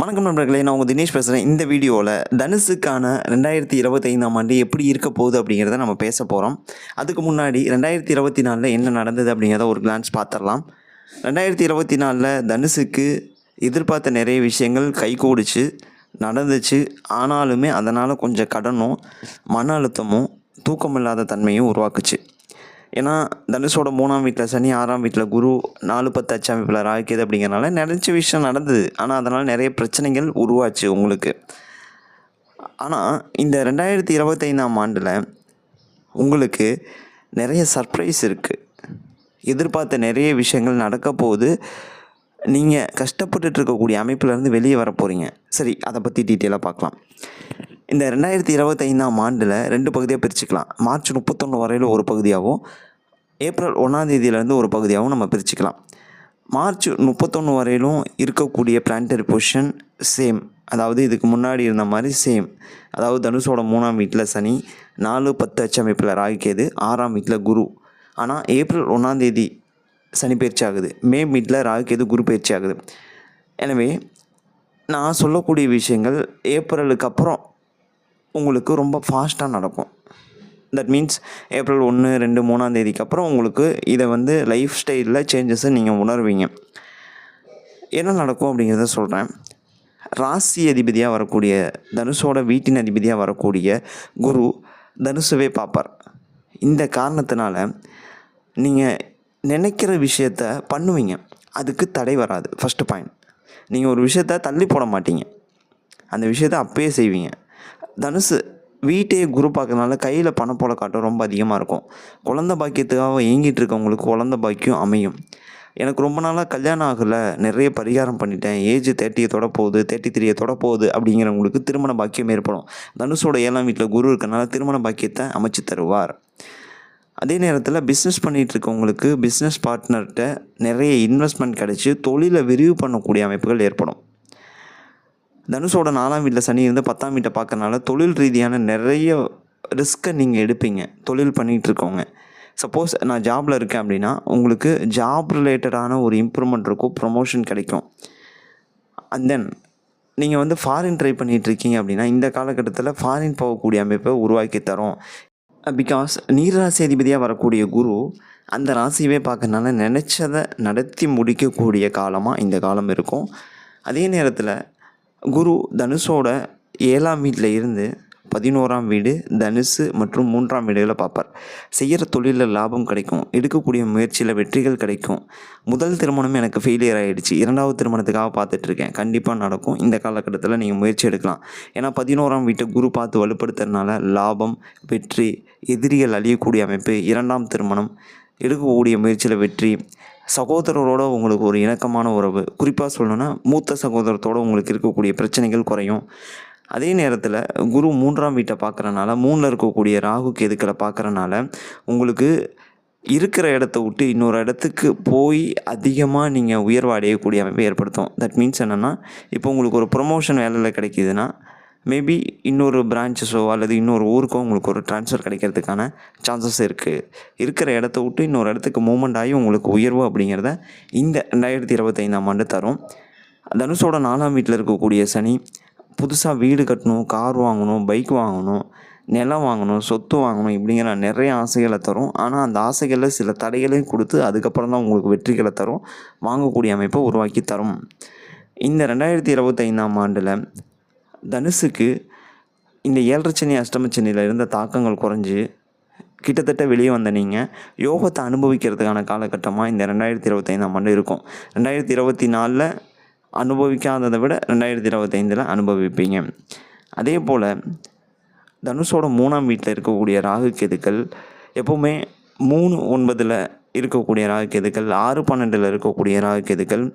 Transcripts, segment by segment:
வணக்கம் நண்பர்களே நான் உங்கள் தினேஷ் பேசுகிறேன் இந்த வீடியோவில் தனுசுக்கான ரெண்டாயிரத்தி இருபத்தைந்தாம் ஆண்டு எப்படி இருக்க போகுது அப்படிங்கிறத நம்ம பேச போகிறோம் அதுக்கு முன்னாடி ரெண்டாயிரத்தி இருபத்தி நாலில் என்ன நடந்தது அப்படிங்கிறத ஒரு கிளான்ஸ் பார்த்துடலாம் ரெண்டாயிரத்தி இருபத்தி நாலில் தனுசுக்கு எதிர்பார்த்த நிறைய விஷயங்கள் கைகூடிச்சு நடந்துச்சு. ஆனாலுமே அதனால் கொஞ்சம் கடனும் மன அழுத்தமும் தூக்கமில்லாத தன்மையும் உருவாக்குச்சு. ஏன்னா தனுஷோட மூணாம் வீட்டில் சனி ஆறாம் வீட்டில் குரு நாலு பத்து அச்சாம் வீட்டில் ராக்கியது அப்படிங்கிறனால நினச்ச விஷயம் நடந்தது. ஆனால் அதனால் நிறைய பிரச்சனைகள் உருவாச்சு உங்களுக்கு. ஆனால் இந்த ரெண்டாயிரத்தி இருபத்தைந்தாம் ஆண்டில் உங்களுக்கு நிறைய சர்ப்ரைஸ் இருக்குது எதிர்பார்த்த நிறைய விஷயங்கள் நடக்க போகுது. நீங்கள் கஷ்டப்பட்டுட்டு இருக்கக்கூடிய அமைப்பிலேருந்து வெளியே வர போகிறீங்க சரி அதை பற்றி டீட்டெயிலாக பார்க்கலாம். இந்த ரெண்டாயிரத்தி இருபத்தைந்தாம் ஆண்டில் ரெண்டு பகுதியாக பிரிச்சுக்கலாம். மார்ச் முப்பத்தொன்று வரையில் ஒரு பகுதியாகவும் ஏப்ரல் ஒன்றாந்தேதியிலேருந்து ஒரு பகுதியாகவும் நம்ம பிரிச்சுக்கலாம். மார்ச் முப்பத்தொன்று வரையிலும் இருக்கக்கூடிய பிளான்டரி பொசிஷன் சேம் அதாவது இதுக்கு முன்னாடி இருந்த மாதிரி சேம் அதாவது தனுஷோட மூணாம் வீட்டில் சனி நாலு பத்து அச்சமைப்பில் ராகிக்கேது ஆறாம் வீட்டில் குரு. ஆனால் ஏப்ரல் ஒன்றாந்தேதி சனி பயிற்சி ஆகுது. மே மீட்டில் ராகுகேது குரு பயிற்சி ஆகுது. எனவே நான் சொல்லக்கூடிய விஷயங்கள் ஏப்ரலுக்கு அப்புறம் உங்களுக்கு ரொம்ப ஃபாஸ்ட்டாக நடக்கும். தட் மீன்ஸ் ஏப்ரல் ஒன்று ரெண்டு மூணாம் தேதிக்கு அப்புறம் உங்களுக்கு இதை வந்து லைஃப் ஸ்டைலில் சேஞ்சஸை நீங்கள் உணர்வீங்க. என்ன நடக்கும் அப்படிங்கிறத சொல்கிறேன் ராசி அதிபதியாக வரக்கூடிய தனுஷோட வீட்டின் அதிபதியாக வரக்கூடிய குரு தனுசுவே பார்ப்பார். இந்த காரணத்தினால நீங்கள் நினைக்கிற விஷயத்த பண்ணுவீங்க. அதுக்கு தடை வராது. ஃபஸ்ட்டு பாயிண்ட் நீங்கள் ஒரு விஷயத்த தள்ளி போட மாட்டீங்க. அந்த விஷயத்த அப்பயே செய்வீங்க. தனுசு வீட்டையே குரு பார்க்கறதுனால கையில் பணப்போல காட்டும் ரொம்ப அதிகமாக இருக்கும். குழந்த பாக்கியத்துக்காக ஏங்கிட்டு இருக்கவங்களுக்கு குழந்த பாக்கியம் அமையும். எனக்கு ரொம்ப நாளாக கல்யாணம் ஆகலை நிறைய பரிகாரம் பண்ணிட்டேன். ஏஜ் தேர்ட்டியை தொட போகுது தேர்ட்டி த்ரீயை தொட போகுது அப்படிங்கிறவங்களுக்கு திருமண பாக்கியம் ஏற்படும். தனுஷோட ஏழாம் வீட்டில் குரு இருக்கனால திருமண பாக்கியத்தை அமைச்சு தருவார். அதே நேரத்தில் பிஸ்னஸ் பண்ணிகிட்டு இருக்கவங்களுக்கு பிஸ்னஸ் பார்ட்னர்கிட்ட நிறைய இன்வெஸ்ட்மெண்ட் கிடச்சி தொழிலை விரிவு பண்ணக்கூடிய அமைப்புகள் ஏற்படும். தனுஷோட நாலாம் வீட்டில் சனி இருந்து பத்தாம் வீட்டை பார்க்கறனால தொழில் ரீதியான நிறைய ரிஸ்க்கை நீங்கள் எடுப்பீங்க. தொழில் பண்ணிகிட்ருக்கோங்க சப்போஸ் நான் ஜாபில் இருக்கேன் அப்படின்னா உங்களுக்கு ஜாப் ரிலேட்டடான ஒரு இம்ப்ரூவ்மெண்ட் இருக்கும் ப்ரொமோஷன் கிடைக்கும். அண்ட் தென் நீங்கள் வந்து ஃபாரின் ட்ரை பண்ணிகிட்டு இருக்கீங்க அப்படின்னா இந்த காலகட்டத்தில் ஃபாரின் போகக்கூடிய அமைப்பை உருவாக்கி தரும். பிகாஸ் நீர் ராசி அதிபதியாக வரக்கூடிய குரு அந்த ராசியவே பார்க்கறனால நினச்சதை நடத்தி முடிக்கக்கூடிய காலமாக இந்த காலம் இருக்கும். அதே நேரத்தில் குரு தனுஷோட ஏழாம் வீட்டில் இருந்து பதினோராம் வீடு தனுசு மற்றும் மூன்றாம் வீடுகளை பார்ப்பார். செய்கிற தொழிலில் லாபம் கிடைக்கும். எடுக்கக்கூடிய முயற்சியில் வெற்றிகள் கிடைக்கும். முதல் திருமணம் எனக்கு ஃபெயிலியர் ஆகிடுச்சு இரண்டாவது திருமணத்துக்காக பார்த்துட்ருக்கேன். கண்டிப்பாக நடக்கும். இந்த காலகட்டத்தில் நீங்கள் முயற்சி எடுக்கலாம். ஏன்னா பதினோராம் வீட்டை குரு பார்த்து வலுப்படுத்துறதுனால லாபம் வெற்றி எதிரிகள் அழியக்கூடிய அமைப்பு இரண்டாம் திருமணம் எடுக்கக்கூடிய முயற்சியில் வெற்றி சகோதரரோட உங்களுக்கு ஒரு இணக்கமான உறவு. குறிப்பாக சொல்லணுன்னா மூத்த சகோதரத்தோட உங்களுக்கு இருக்கக்கூடிய பிரச்சனைகள் குறையும். அதே நேரத்தில் குரு மூன்றாம் வீட்டை பார்க்குறனால மூணில் இருக்கக்கூடிய ராகு கேதுக்களை பார்க்குறனால உங்களுக்கு இருக்கிற இடத்த விட்டு இன்னொரு இடத்துக்கு போய் அதிகமாக நீங்கள் உயர்வு அடையக்கூடிய அமைப்பை ஏற்படுத்தும். தட் மீன்ஸ் என்னென்னா இப்போ உங்களுக்கு ஒரு ப்ரொமோஷன் வேலையில் கிடைக்கிதுன்னா மேபி இன்னொரு பிரான்ச்சஸோ அல்லது இன்னொரு ஊருக்கோ உங்களுக்கு ஒரு ட்ரான்ஸ்ஃபர் கிடைக்கிறதுக்கான சான்சஸ் இருக்குது இருக்கிற இடத்த விட்டு இன்னொரு இடத்துக்கு மூமெண்ட் ஆகி உங்களுக்கு உயர்வு அப்படிங்கிறத இந்த ரெண்டாயிரத்தி இருபத்தைந்தாம் ஆண்டு தரும். தனுஷோட நாலாம் வீட்டில் இருக்கக்கூடிய சனி புதுசாக வீடு கட்டணும் கார் வாங்கணும் பைக் வாங்கணும் நிலம் வாங்கணும் சொத்து வாங்கணும் இப்படிங்கிற நிறைய ஆசைகளை தரும். ஆனால் அந்த ஆசைகளில் சில தடைகளையும் கொடுத்து அதுக்கப்புறம் தான் உங்களுக்கு வெற்றிகளை தரும். வாங்கக்கூடிய அமைப்பை உருவாக்கி தரும். இந்த ரெண்டாயிரத்தி இருபத்தைந்தாம் ஆண்டில் தனுசுக்கு இந்த ஏழரை சனி சென்னையில் இருந்த தாக்கங்கள் குறைஞ்சி கிட்டத்தட்ட வெளியே வந்த நீங்கள் யோகத்தை அனுபவிக்கிறதுக்கான காலகட்டமாக இந்த ரெண்டாயிரத்தி இருபத்தைந்தாம் ஆண்டு இருக்கும். ரெண்டாயிரத்தி இருபத்தி நாலில் அனுபவிக்காததை விட ரெண்டாயிரத்தி இருபத்தைந்தில் அனுபவிப்பீங்க. அதே போல் தனுஷோட மூணாம் வீட்டில் இருக்கக்கூடிய ராகு கேதுக்கள் எப்போவுமே மூணு ஒன்பதில் இருக்கக்கூடிய ராகு கேதுக்கள் ஆறு பன்னெண்டில் இருக்கக்கூடிய ராகு கேதுக்கள்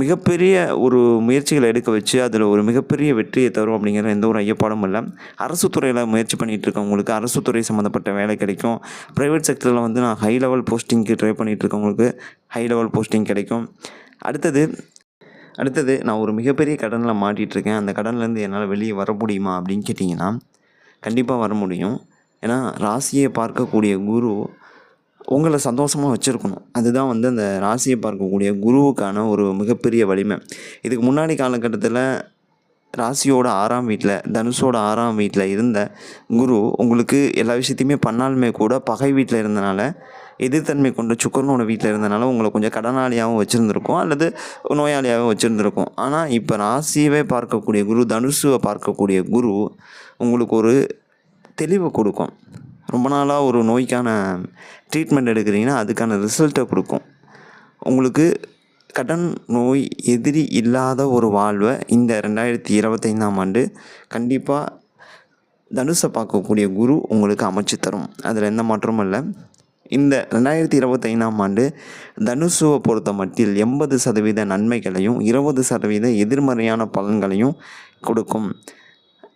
மிகப்பெரிய ஒரு முயற்சிகளை எடுக்க வச்சு அதில் ஒரு மிகப்பெரிய வெற்றியை தரும் அப்படிங்கிற எந்த ஒரு ஐயப்பாடும் இல்லை. அரசு துறையில் முயற்சி பண்ணிகிட்டு இருக்கவங்களுக்கு அரசு துறை சம்மந்தப்பட்ட வேலை கிடைக்கும். ப்ரைவேட் செக்டரில் வந்து நான் ஹை லெவல் போஸ்டிங்க்கு ட்ரை பண்ணிகிட்டு இருக்கவங்களுக்கு ஹை லெவல் போஸ்டிங் கிடைக்கும். அடுத்தது அடுத்தது நான் ஒரு மிகப்பெரிய கடனில் மாட்டிகிட்ருக்கேன் அந்த கடன்லேருந்து என்னால் வெளியே வர முடியுமா அப்படின்னு கேட்டிங்கன்னா கண்டிப்பாக வர முடியும். ஏன்னா ராசியை பார்க்கக்கூடிய குரு உங்களை சந்தோஷமாக வச்சுருக்கணும். அதுதான் வந்து அந்த ராசியை பார்க்கக்கூடிய குருவுக்கான ஒரு மிகப்பெரிய வலிமை. இதுக்கு முன்னாடி காலகட்டத்தில் ராசியோட ஆறாம் வீட்டில் தனுஷோட ஆறாம் வீட்டில் இருந்த குரு உங்களுக்கு எல்லா விஷயத்தையுமே பண்ணாலுமே கூட பகை வீட்டில் இருந்தனால எதிர்த்தன்மை கொண்ட சுக்கரனோட வீட்டில் இருந்தனால உங்களை கொஞ்சம் கடனாளியாகவும் வச்சுருந்துருக்கும் அல்லது நோயாளியாகவும் வச்சுருந்துருக்கும். ஆனால் இப்போ ராசியவே பார்க்கக்கூடிய குரு தனுஷுவை பார்க்கக்கூடிய குரு உங்களுக்கு ஒரு தெளிவை கொடுக்கும். ரொம்ப நாளாக ஒரு நோய்க்கான ட்ரீட்மெண்ட் எடுக்கிறீங்கன்னா அதுக்கான ரிசல்ட்டை கொடுக்கும். உங்களுக்கு கடன் நோய் எதிரி இல்லாத ஒரு வாழ்வை இந்த ரெண்டாயிரத்தி இருபத்தைந்தாம் ஆண்டு கண்டிப்பாக தனுஷை பார்க்கக்கூடிய குரு உங்களுக்கு அமைச்சு தரும். அதில் எந்த மாற்றமும் இல்லை. இந்த ரெண்டாயிரத்தி இருபத்தைந்தாம் ஆண்டு தனுசுவை பொறுத்த மட்டில் எண்பது சதவீத நன்மைகளையும் இருபது சதவீத எதிர்மறையான பலன்களையும் கொடுக்கும்.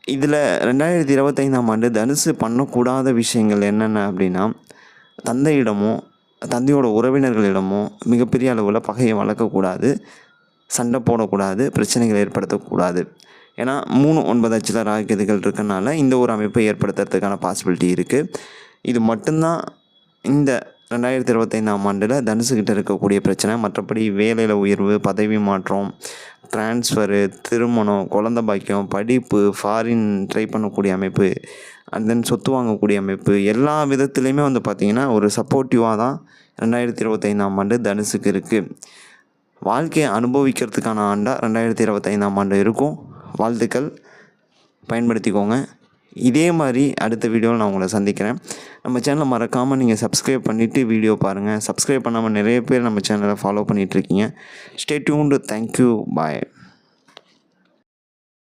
இதில் ரெண்டாயிரத்தி இருபத்தைந்தாம் ஆண்டு தனுசு பண்ணக்கூடாத விஷயங்கள் என்னென்ன அப்படின்னா தந்தையிடமோ தந்தையோட உறவினர்களிடமோ மிகப்பெரிய அளவில் பகையை வளர்க்கக்கூடாது சண்டை போடக்கூடாது பிரச்சனைகள் ஏற்படுத்தக்கூடாது. ஏன்னா மூணு ஒன்பது அச்சில் ராகதிகள் இருக்கனால இந்த ஒரு அமைப்பை ஏற்படுத்துறதுக்கான பாசிபிலிட்டி இருக்குது இது மட்டும்தான் இந்த ரெண்டாயிரத்தி இருபத்தைந்தாம் ஆண்டில் தனுசுக்கிட்ட இருக்கக்கூடிய பிரச்சனை. மற்றபடி வேலையில் உயர்வு பதவி மாற்றம் ட்ரான்ஸ்ஃபரு திருமணம் குழந்த பாக்கியம் படிப்பு ஃபாரின் ட்ரை பண்ணக்கூடிய அமைப்பு அண்ட் தென் சொத்து வாங்கக்கூடிய அமைப்பு எல்லா விதத்துலேயுமே வந்து பார்த்திங்கன்னா ஒரு சப்போர்ட்டிவாக தான் ரெண்டாயிரத்தி இருபத்தைந்தாம் ஆண்டு தனுசுக்கு இருக்குது வாழ்க்கையை அனுபவிக்கிறதுக்கான ஆண்டாக ரெண்டாயிரத்தி இருபத்தைந்தாம் ஆண்டு இருக்கும். வாழ்த்துக்கள். பயன்படுத்திக்கோங்க. இதே மாதிரி அடுத்த வீடியோவில் நான் உங்களை சந்திக்கிறேன். நம்ம சேனலை மறக்காமல் நீங்கள் சப்ஸ்கிரைப் பண்ணிவிட்டு வீடியோ பாருங்கள் சப்ஸ்கிரைப் பண்ணாமல் நிறைய பேர் நம்ம சேனலை ஃபாலோ பண்ணிகிட்ருக்கீங்க ஸ்டே டியூன்டு தேங்க்யூ பாய்